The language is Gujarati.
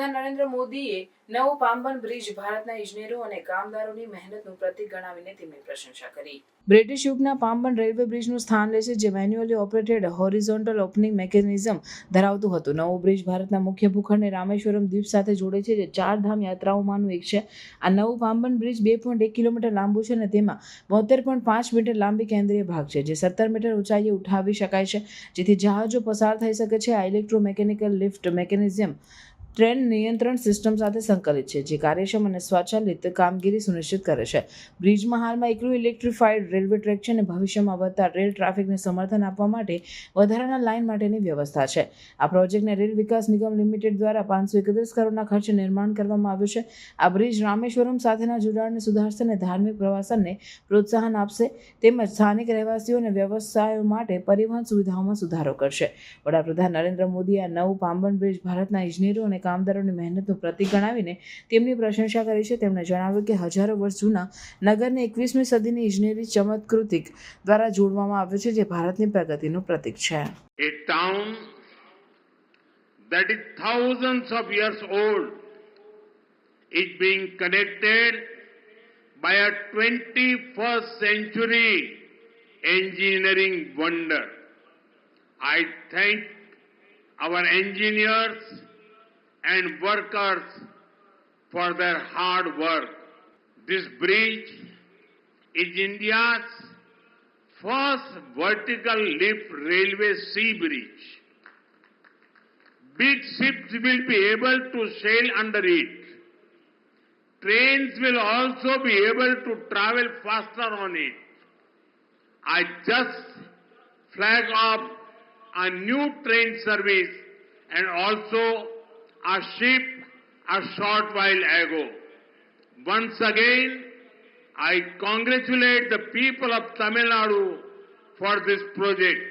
વડાપ્રધાન નરેન્દ્ર મોદીએ નવો પામબન બ્રિજ ભારતના ઇજનેરો અને કામદારોની મહેનતનું પ્રતીક ગણાવીને તેમની પ્રશંસા કરી. બ્રિટિશ યુગના પામબન રેલવે બ્રિજનું સ્થાન લે છે, જે manually operated horizontal opening mechanism ધરાવતું હતું. નવો બ્રિજ ભારતના મુખ્ય ભૂખંડને રામેશ્વરમ દ્વીપ સાથે જોડે છે, જે ચાર ધામ યાત્રાઓમાંનું એક છે. આ નવું પામબન બ્રિજ બે પોઈન્ટ એક કિલોમીટર લાંબુ છે અને તેમાં બોતેર પોઈન્ટ પાંચ મીટર લાંબી કેન્દ્રીય ભાગ છે, જે સત્તર મીટર ઊંચાઈએ ઉઠાવી શકાય છે, જેથી જહાજો પસાર થઈ શકે છે. આ ઇલેક્ટ્રોમેકેનિકલ લિફ્ટ મેકેનિઝમ ટ્રેન નિયંત્રણ સિસ્ટમ સાથે સંકલિત છે, જે કાર્યક્ષમ અને સ્વચાલિત કામગીરી સુનિશ્ચિત કરે છે. બ્રિજમાં હાલમાં એકલું ઇલેક્ટ્રિફાઈડ રેલવે ટ્રેક છે અને ભવિષ્યમાં વધતા રેલ ટ્રાફિકને સમર્થન આપવા માટે વધારાના લાઇન માટેની વ્યવસ્થા છે. આ પ્રોજેક્ટને રેલ વિકાસ નિગમ લિમિટેડ દ્વારા પાંચસો એકત્રીસ કરોડના ખર્ચે નિર્માણ કરવામાં આવ્યું છે. આ બ્રિજ રામેશ્વરમ સાથેના જોડાણને સુધારશે અને ધાર્મિક પ્રવાસનને પ્રોત્સાહન આપશે તેમજ સ્થાનિક રહેવાસીઓ અને વ્યવસાયો માટે પરિવહન સુવિધાઓમાં સુધારો કરશે. વડાપ્રધાન નરેન્દ્ર મોદીએ આ નવું પાંબણ બ્રિજ ભારતના ઇજનેરો અને કામદારોની મહેનતનું પ્રતીક ગણાવીને તેમની પ્રશંસા કરી છે તેમણે જણાવ્યું કે હજારો વર્ષ જૂના નગરને એકવીસમી સદીની ઇજનેરી ચમત્કૃતિક દ્વારા જોડવામાં આવ્યું છે જે ભારતની પ્રગતિનું પ્રતીક છે a town that is thousands of years old is being connected by a 21st century engineering wonder. I thank our engineers and workers for their hard work. This bridge is India's first vertical lift railway sea bridge. Big ships will be able to sail under it. Trains will also be able to travel faster on it. I just flag off a new train service and also a ship a short while ago. Once again, I congratulate the people of Tamil Nadu for this project.